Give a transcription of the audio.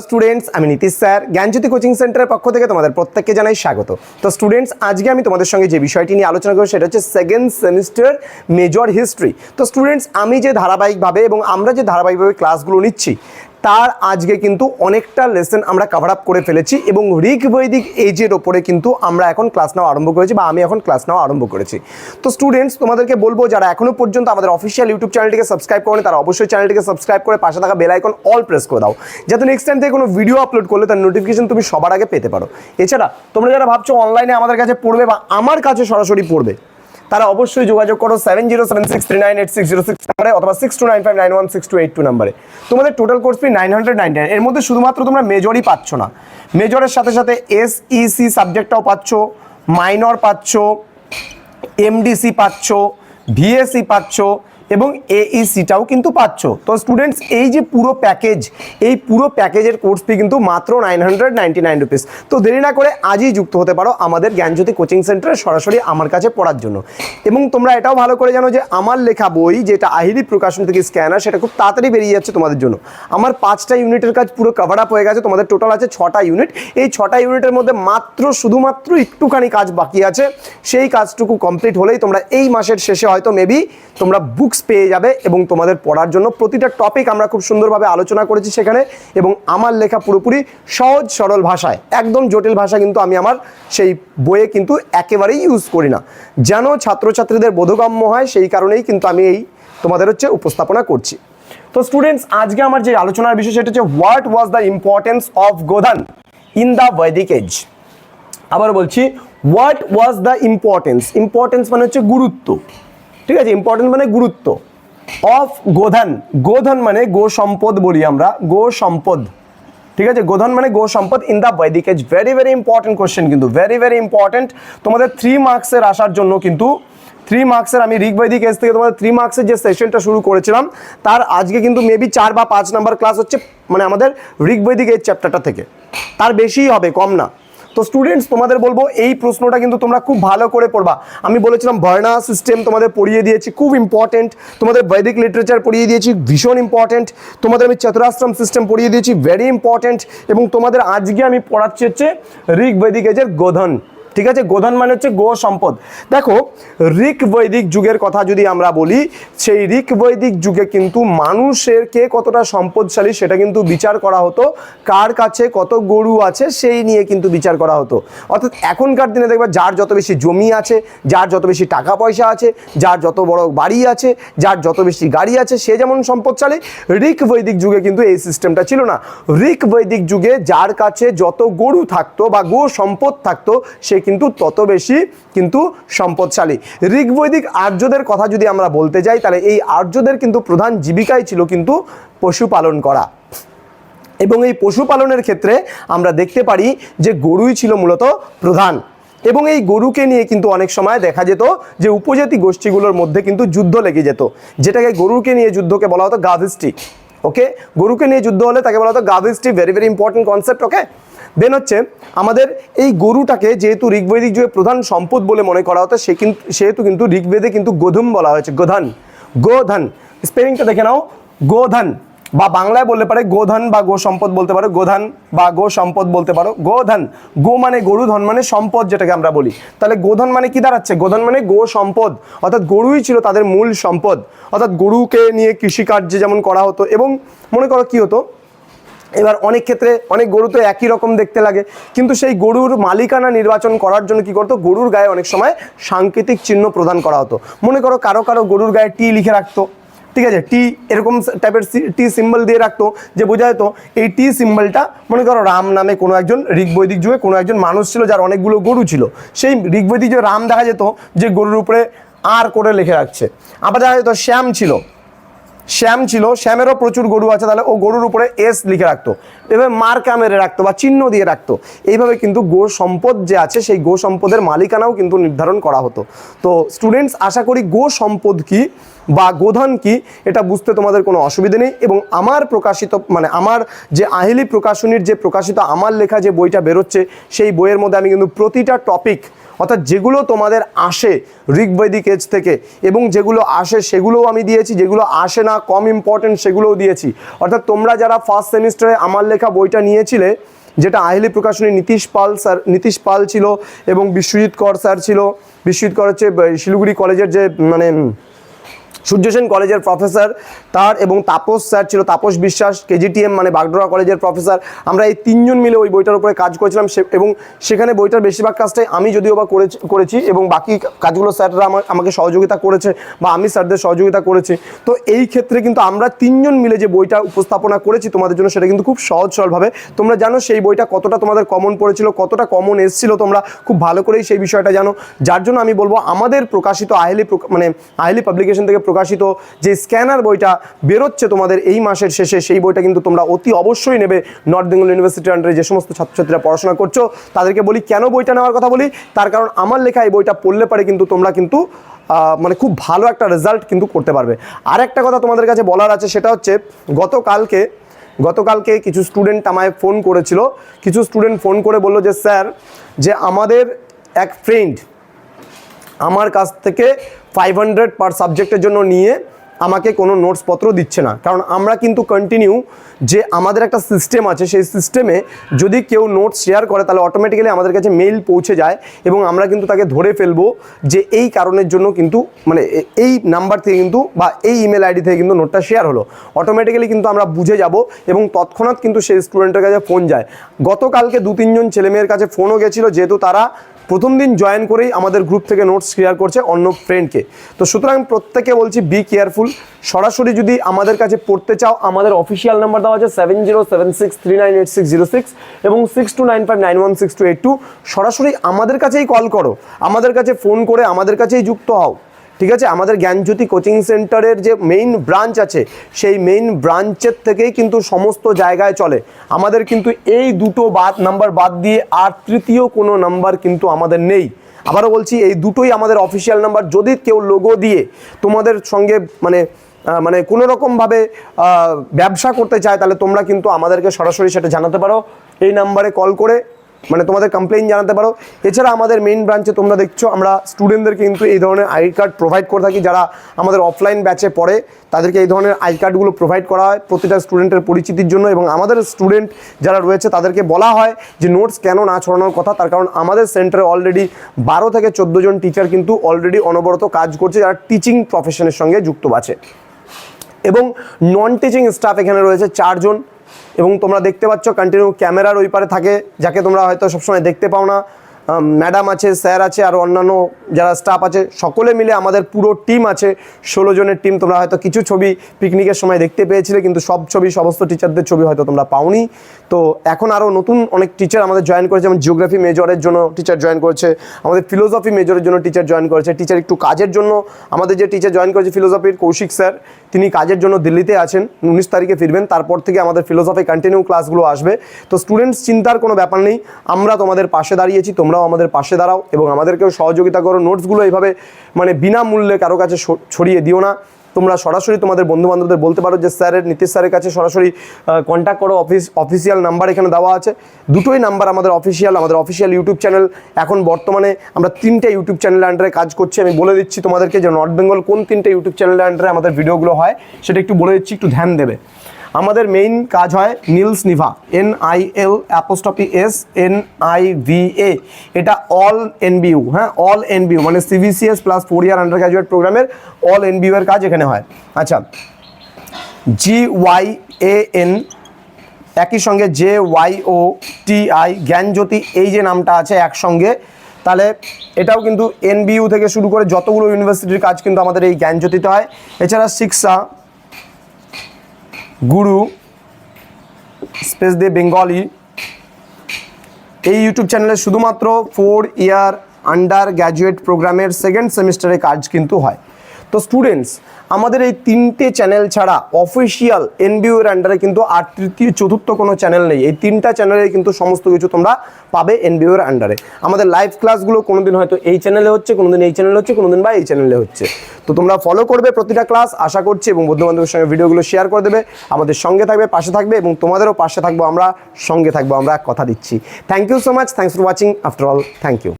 Hello students আমি Nitish sir, জ্ঞানজ্যোতি coaching সেন্টারের পক্ষ থেকে তোমাদের প্রত্যেককে জানাই স্বাগত। তো স্টুডেন্টস আজকে আমি তোমাদের সঙ্গে যে বিষয়টি নিয়ে আলোচনা করব সেটা হচ্ছে সেকেন্ড সেমিস্টার মেজর হিস্ট্রি তো স্টুডেন্টস আমি যে ধারাবাহিকভাবে এবং আমরা যে ধারাবাহিকভাবে ক্লাসগুলো নিচ্ছি তার আজকে কিন্তু অনেকটা লেসন আমরা কভার আপ করে ফেলেছি এবং ঋক বৈদিক এজের ওপরে কিন্তু আমরা এখন ক্লাস নেওয়া আরম্ভ করেছি বা আমি এখন ক্লাস নেওয়া আরম্ভ করেছি। তো স্টুডেন্টস তোমাদেরকে বলব, যারা এখনও পর্যন্ত আমাদের অফিসিয়াল ইউটিউব চ্যানেলটিকে সাবস্ক্রাইব করেনি, তারা অবশ্যই চ্যানেলটিকে সাবস্ক্রাইব করে পাশে থাকা বেল আইকন অল প্রেস করে দাও। যাতে নেক্সট টাইম থেকে কোনো ভিডিও আপলোড করলে তার নোটিফিকেশন তুমি সবার আগে পেতে পারো। এছাড়া, তোমরা যারা ভাবছ অনলাইনে আমাদের কাছে পড়বে বা আমার কাছে সরাসরি পড়বে তারা অবশ্যই যোগাযোগ করো seven zero seven six three nine eight six zero six নাম্বারে অথবা six two nine five nine one six two eight two নাম্বারে তোমাদের total course fee nine hundred nine এর মধ্যে শুধুমাত্র তোমরা মেজরই পাচ্ছ না। মেজরের সাথে সাথে এস ইসি সাবজেক্টটাও পাচ্ছ মাইনর পাচ্ছ এমডিসি পাচ্ছ ভিএসি পাচ্ছ এবং এইসিটাও কিন্তু পাচ্ছ। তো স্টুডেন্টস এই যে পুরো প্যাকেজ এই পুরো প্যাকেজের কোর্স ফি কিন্তু মাত্র nine hundred ninety nine rupees তো দেরি না করে আজই যুক্ত হতে পারো আমাদের জ্ঞানজ্যোতি কোচিং সেন্টারে সরাসরি আমার কাছে পড়ার জন্য। এবং তোমরা এটাও ভালো করে জানো যে আমার লেখা বই যেটা আহিরি প্রকাশন থেকে স্ক্যানার সেটা খুব তাড়াতাড়ি বেরিয়ে যাচ্ছে তোমাদের জন্য। আমার পাঁচটা ইউনিটের কাজ পুরো কভার আপ হয়ে গেছে, তোমাদের টোটাল আছে ছটা ইউনিট এই ছটা ইউনিটের মধ্যে মাত্র, শুধুমাত্র একটুখানি কাজ বাকি আছে। সেই কাজটুকু কমপ্লিট হলেই তোমরা এই মাসের শেষে হয়তো মেবি তোমরা বুকস পেয়ে যাবে এবং তোমাদের পড়ার জন্য প্রতিটা টপিক আমরা খুব সুন্দরভাবে আলোচনা করেছি সেখানে এবং আমার লেখা পুরোপুরি সহজ, সরল ভাষায়। একদম জটিল ভাষা কিন্তু আমি আমার সেই বইয়ে কিন্তু একেবারেই ইউজ করি না। যেন ছাত্রছাত্রীদের বোধগম্য হয়, সেই কারণেই কিন্তু আমি এই তোমাদের হচ্ছে উপস্থাপনা করছি। তো স্টুডেন্টস আজকে আমার যে আলোচনার বিষয় সেটা হচ্ছে what was the importance of godhan in the Vedic age আবার বলছি what was the importance importance মানে হচ্ছে গুরুত্ব। ঠিক আছে ইম্পর্টেন্স মানে গুরুত্ব। অফ গোধন গোধন মানে গো সম্পদ বলি আমরা, গো সম্পদ। ঠিক আছে গোধন মানে গো সম্পদ in the Vedic age very very important question কিন্তু ভেরি ভেরি ইম্পর্টেন্ট তোমাদের থ্রি মার্কসের আসার জন্য কিন্তু থ্রি মার্কসের আমি ঋগ বৈদিক এজ থেকে তোমাদের থ্রি মার্কসের যে সেশনটা শুরু করেছিলাম, তার আজকে কিন্তু মেবি চার বা পাঁচ নাম্বার ক্লাস হচ্ছে মানে আমাদের ঋগ বৈদিক এজ চ্যাপ্টারটা থেকে। তার বেশিই হবে, কম না। তো স্টুডেন্টস তোমাদের বলব এই প্রশ্নটা কিন্তু তোমরা খুব ভালো করে পড়বা। আমি বলেছিলাম বর্ণা সিস্টেম তোমাদের পড়িয়ে দিয়েছি, খুব ইম্পর্টেন্ট তোমাদের বৈদিক লিটারেচার পড়িয়ে দিয়েছি, ভীষণ ইম্পর্টেন্ট তোমাদের আমি চতুরাশ্রম সিস্টেম পড়িয়ে দিয়েছি ভেরি ইম্পর্টেন্ট এবং তোমাদের আজকে আমি পড়াচ্ছি হচ্ছে ঋগ বৈদিক এজের গোধন। ঠিক আছে? গোধন মানে হচ্ছে গো সম্পদ। দেখো, ঋক বৈদিক যুগের কথা যদি আমরা বলি, সেই ঋক বৈদিক যুগে কিন্তু মানুষের কে কতটা সম্পদশালী সেটা কিন্তু বিচার করা হতো। কার কাছে কত গরু আছে সেই নিয়ে কিন্তু বিচার করা হতো। অর্থাৎ এখনকার দিনে দেখবে যার যত বেশি জমি আছে, যার যত বেশি টাকা পয়সা আছে, যার যত বড় বাড়ি আছে, যার যত বেশি গাড়ি আছে, সে যেমন সম্পদশালী, ঋক বৈদিক যুগে কিন্তু এই সিস্টেমটা ছিল না। ঋক বৈদিক যুগে যার কাছে যত গরু থাকতো বা গো সম্পদ থাকতো, সে কিন্তু তত বেশি কিন্তু সম্পদশালী। ঋগ্বৈদিক আর্যদের কথা যদি আমরা বলতে যাই, তাহলে এই আর্যদের কিন্তু প্রধান জীবিকাই ছিল কিন্তু পশুপালন করা। এবং এই পশুপালনের ক্ষেত্রে আমরা দেখতে পারি যে গরুই ছিল মূলত প্রধান। এবং এই গরুকে নিয়ে কিন্তু অনেক সময় দেখা যেত যে উপজাতি গোষ্ঠীগুলোর মধ্যে কিন্তু যুদ্ধ লেগে যেত। যেটাকে গরুকে নিয়ে যুদ্ধকে বলা হতো গাভিস্টিক ওকে? গরুকে নিয়ে যুদ্ধ হলে তাকে বলা হতো গাভিস্টিক very very important concept okay then হচ্ছে আমাদের এই গরুটাকে যেহেতু ঋগ্বৈদিক যুগে প্রধান সম্পদ বলে মনে করা হতো, সে কিন্তু সেহেতু কিন্তু ঋগ্বেদে কিন্তু গোধুম বলা হয়েছে, গোধন গোধন। স্পেলিংটা দেখে নাও, গোধন। বা বাংলায় বলতে পারে গোধন বা গো সম্পদ বলতে পারো, গোধন বা গো সম্পদ বলতে পারো, গোধন। গো মানে গরু, ধন মানে সম্পদ যেটাকে আমরা বলি। তাহলে গোধন মানে কি দাঁড়াচ্ছে? গোধন মানে গো সম্পদ। অর্থাৎ গরুই ছিল তাদের মূল সম্পদ। অর্থাৎ গরুকে নিয়ে কৃষিকার্যে যেমন করা হতো, এবং মনে করো কি হতো? এবার অনেক ক্ষেত্রে অনেক গরু তো একই রকম দেখতে লাগে। কিন্তু সেই গরুর মালিকানা নির্বাচন করার জন্য কি করতো? গরুর গায়ে অনেক সময় সাংকেতিক চিহ্ন প্রদান করা হতো। মনে করো কারও কারও গরুর গায়ে টি লিখে রাখতো। ঠিক আছে? টি এরকম টাইপের টি সিম্বল দিয়ে রাখতো যে বোঝা যেত এই টি সিম্বলটা মনে করো রাম নামে কোনো একজন ঋগ্বৈদিক যুগে কোনো একজন মানুষ ছিল যার অনেকগুলো গরু ছিল। সেই ঋগ্বৈদিক যুগে রাম দেখা যেত যে গরুর উপরে আর করে লিখে রাখছে। আবার দেখা যেত শ্যাম ছিল। শ্যাম ছিল, শ্যামেরও প্রচুর গরু আছে, তাহলে ও গরুর উপরে এস লিখে রাখতো। এভাবে মার্কা মেরে রাখতো বা চিহ্ন দিয়ে রাখতো। এইভাবে কিন্তু গো সম্পদ যে আছে, সেই গো সম্পদের মালিকানাও কিন্তু নির্ধারণ করা হতো। তো স্টুডেন্টস আশা করি গো সম্পদ কি বা গোধন কি, এটা বুঝতে তোমাদের কোনো অসুবিধা নেই এবং আমার প্রকাশিত মানে আমার যে আহিলি প্রকাশনীর যে প্রকাশিত, আমার লেখা যে বইটা বেরোচ্ছে, সেই বইয়ের মধ্যে আমি কিন্তু প্রতিটা টপিক অর্থাৎ যেগুলো তোমাদের আসে ঋগ্বৈদিক এজ থেকে, এবং যেগুলো আসে সেগুলোও আমি দিয়েছি, যেগুলো আসে না, কম ইম্পর্টেন্ট সেগুলোও দিয়েছি। অর্থাৎ তোমরা যারা ফার্স্ট সেমিস্টারে আমার লেখা বইটা নিয়েছিলে, যেটা আহলি প্রকাশনী নীতিশ পাল স্যার, নীতিশ পাল ছিল এবং বিশ্বজিৎ কর স্যার ছিল, বিশ্বজিৎ কর হচ্ছে শিলিগুড়ি কলেজের যে মানে সূর্য সেন কলেজের প্রফেসর, তার এবং তাপস স্যার ছিল, তাপস বিশ্বাস, কেজিটিএম মানে বাগডোরা কলেজের প্রফেসর। আমরা এই তিনজন মিলে ওই বইটার উপরে কাজ করেছিলাম এবং সেখানে বইটার বেশিরভাগ কাজটাই আমি যদিও বা করেছি এবং বাকি কাজগুলো স্যাররা আমা- আমাকে সহযোগিতা করেছে বা আমি স্যারদের সহযোগিতা করেছি। তো এই ক্ষেত্রে কিন্তু আমরা তিনজন মিলে যে বইটা উপস্থাপনা করেছি তোমাদের জন্য সেটা কিন্তু খুব সহজ সরলভাবে। তোমরা জানো সেই বইটা কতটা তোমাদের কমন পড়েছিল, কতটা কমন এসেছিল, তোমরা খুব ভালো করেই সেই বিষয়টা জানো। যার জন্য আমি বলব আমাদের প্রকাশিত আহেলি মানে আহেলি পাবলিকেশন থেকে প্রকাশিত যে স্ক্যানার বইটা বেরোচ্ছে তোমাদের এই মাসের শেষে, সেই বইটা কিন্তু তোমরা অতি অবশ্যই নেবে। নর্থ বেঙ্গল ইউনিভার্সিটির আন্ডারে যে সমস্ত ছাত্রছাত্রীরা পড়াশোনা করছ, তাদেরকে বলি, কেন বইটা নেওয়ার কথা বলি? তার কারণ আমার লেখা এই বইটা পড়লে পারে কিন্তু তোমরা কিন্তু মানে খুব ভালো একটা রেজাল্ট কিন্তু করতে পারবে। আর একটা কথা তোমাদের কাছে বলার আছে, সেটা হচ্ছে গতকালকে গতকালকে কিছু স্টুডেন্ট আমায় ফোন করেছিল। কিছু স্টুডেন্ট ফোন করে বলল যে স্যার যে আমাদের এক ফ্রেন্ড আমার কাছ থেকে ফাইভ হান্ড্রেড পার সাবজেক্টের জন্য নিয়ে আমাকে কোনো নোটসপত্র দিচ্ছে না। কারণ আমরা কিন্তু কন্টিনিউ যে আমাদের একটা সিস্টেম আছে, সেই সিস্টেমে যদি কেউ নোটস শেয়ার করে, তাহলে অটোমেটিক্যালি আমাদের কাছে মেইল পৌঁছে যায় এবং আমরা কিন্তু তাকে ধরে ফেলব যে এই কারণের জন্য কিন্তু মানে এই নাম্বার থেকে কিন্তু বা এই ইমেল আইডি থেকে কিন্তু নোটটা শেয়ার হলো। অটোমেটিক্যালি কিন্তু আমরা বুঝে যাব এবং তৎক্ষণাৎ কিন্তু সেই স্টুডেন্টের কাছে ফোন যায়। গতকালকে দু তিনজন ছেলেমেয়ের কাছে ফোনও গেছিল, যেহেতু তারা প্রথম দিন জয়েন করেই আমাদের গ্রুপ থেকে নোটস ক্লিয়ার করছে অন্য ফ্রেন্ডকে তো সুতরাং প্রত্যেকে বলছি বি কেয়ারফুল সরাসরি যদি আমাদের কাছে পড়তে চাও, আমাদের অফিসিয়াল নাম্বার দেওয়া আছে seven zero seven six three nine eight six zero six এবং six two nine five nine one six two eight two সরাসরি আমাদের কাছেই কল করো। আমাদের কাছে ফোন করে আমাদের কাছেই যুক্ত হও। ঠিক আছে? আমাদের জ্ঞানজ্যোতি কোচিং সেন্টারের যে মেইন ব্রাঞ্চ আছে, সেই মেইন ব্রাঞ্চের থেকেই কিন্তু সমস্ত জায়গায় চলে। আমাদের কিন্তু এই দুটো বাদ নাম্বার বাদ দিয়ে আর তৃতীয় কোনো নাম্বার কিন্তু আমাদের নেই। আবারও বলছি, এই দুটোই আমাদের অফিসিয়াল নাম্বার যদি কেউ লোগো দিয়ে তোমাদের সঙ্গে মানে মানে কোনো রকমভাবে ব্যবসা করতে চায়, তাহলে তোমরা কিন্তু আমাদেরকে সরাসরি সেটা জানাতে পারো। এই নাম্বারে কল করে মানে তোমাদের কমপ্লেইন জানাতে পারো। এছাড়া আমাদের মেইন ব্রাঞ্চে তোমরা দেখছ, আমরা স্টুডেন্টদেরকে কিন্তু এই ধরনের আইডি কার্ড প্রোভাইড করে থাকি। যারা আমাদের অফলাইন ব্যাচে পড়ে, তাদেরকে এই ধরনের আইডি কার্ডগুলো প্রোভাইড করা হয় প্রতিটা স্টুডেন্টের পরিচিতির জন্য এবং আমাদের স্টুডেন্ট যারা রয়েছে, তাদেরকে বলা হয় যে নোটস কেন না ছড়ানোর কথা। তার কারণ আমাদের সেন্টারে অলরেডি বারো থেকে চোদ্দ জন টিচার কিন্তু অলরেডি অনবরত কাজ করছে, যারা টিচিং প্রফেশনের সঙ্গে যুক্ত আছে। এবং নন টিচিং স্টাফ এখানে রয়েছে চারজন। এবং তোমরা দেখতে পাচ্ছ কন্টিনিউ ক্যামেরার ওই পারে থাকে, যাকে তোমরা হয়তো সবসময় দেখতে পাও না। ম্যাডাম আছে, স্যার আছে, আর অন্যান্য যারা স্টাফ আছে, সকলে মিলে আমাদের পুরো টিম আছে। ষোলো জনের টিম তোমরা হয়তো কিছু ছবি পিকনিকের সময় দেখতে পেয়েছিলে, কিন্তু সব ছবি, সমস্ত টিচারদের ছবি হয়তো তোমরা পাওনি। তো এখন আরও নতুন অনেক টিচার আমাদের জয়েন করেছে, যেমন জিওগ্রাফি মেজরের জন্য টিচার জয়েন করেছে, আমাদের ফিলোসফি মেজরের জন্য টিচার জয়েন করেছে। টিচার একটু কাজের জন্য, আমাদের যে টিচার জয়েন করেছে ফিলোসফির কৌশিক স্যার, তিনি কাজের জন্য দিল্লিতে আছেন, উনিশ তারিখে ফিরবেন, তারপর থেকে আমাদের ফিলোসফি কন্টিনিউ ক্লাসগুলো আসবে। তো স্টুডেন্টস চিন্তার কোনো ব্যাপার নেই, আমরা তোমাদের পাশে দাঁড়িয়েছি তোমরাও আমাদের পাশে দাঁড়াও এবং আমাদেরকেও সহযোগিতা করো। নোটসগুলো এইভাবে মানে বিনামূল্যে কারও কাছে ছড়িয়ে দিও না। তোমরা সরাসরি তোমাদের বন্ধু বান্ধবদের বলতে পারো যে স্যারের নীতিশ স্যারের কাছে সরাসরি কন্ট্যাক্ট করো। অফিস অফিসিয়াল নাম্বার এখানে দেওয়া আছে। দুটোই নাম্বার আমাদের অফিসিয়াল আমাদের অফিসিয়াল ইউটিউব চ্যানেল এখন বর্তমানে আমরা তিনটে ইউটিউব চ্যানেলের আন্ডারে কাজ করছি। আমি বলে দিচ্ছি তোমাদেরকে যে নর্থ বেঙ্গল কোন তিনটে ইউটিউব চ্যানেলের আন্ডারে আমাদের ভিডিওগুলো হয়, সেটা একটু বলে দিচ্ছি, একটু ধ্যান দেবে। আমাদের মেইন কাজ হয় Nil's Niva N I L apostrophe S N I V A এটা অল এনবিইউ হ্যাঁ? অল এনবিইউ মানে CBCS plus four year undergraduate প্রোগ্রামের অল এনবিইউ এর কাজ এখানে হয়। আচ্ছা জি ওয়াই এ এন একই সঙ্গে J Y O T I Gyanjyoti, এই যে নামটা আছে একসঙ্গে, তাহলে এটাও কিন্তু এনবিইউ থেকে শুরু করে যতগুলো ইউনিভার্সিটির কাজ কিন্তু আমাদের এই জ্ঞানজ্যোতিতে হয়। এছাড়া শিক্ষা গুরু স্পেস দিয়ে বেঙ্গলি এই ইউটিউব চ্যানেলে শুধুমাত্র ফোর ইয়ার আন্ডার গ্র্যাজুয়েট প্রোগ্রামের সেকেন্ড সেমিস্টারে কাজ কিন্তু হয়। তো স্টুডেন্টস আমাদের এই তিনটে চ্যানেল ছাড়া অফিসিয়াল এনবিও এর আন্ডারে কিন্তু আর তৃতীয়, চতুর্থ কোনো চ্যানেল নেই। এই তিনটা চ্যানেলে কিন্তু সমস্ত কিছু তোমরা পাবে এনবিও এর আন্ডারে আমাদের লাইভ ক্লাসগুলো কোনোদিন হয়তো এই চ্যানেলে হচ্ছে, কোনোদিন এই চ্যানেলে হচ্ছে, কোনোদিন বা এই চ্যানেলে হচ্ছে। তো তোমরা ফলো করবে প্রতিটা ক্লাস আশা করছি, এবং বন্ধু বান্ধবের সঙ্গে ভিডিওগুলো শেয়ার করে দেবে। আমাদের সঙ্গে থাকবে, পাশে থাকবে, এবং তোমাদেরও পাশে থাকব, আমরা সঙ্গে থাকব, আমরা কথা দিচ্ছি। Thank you so much thanks for watching after all thank you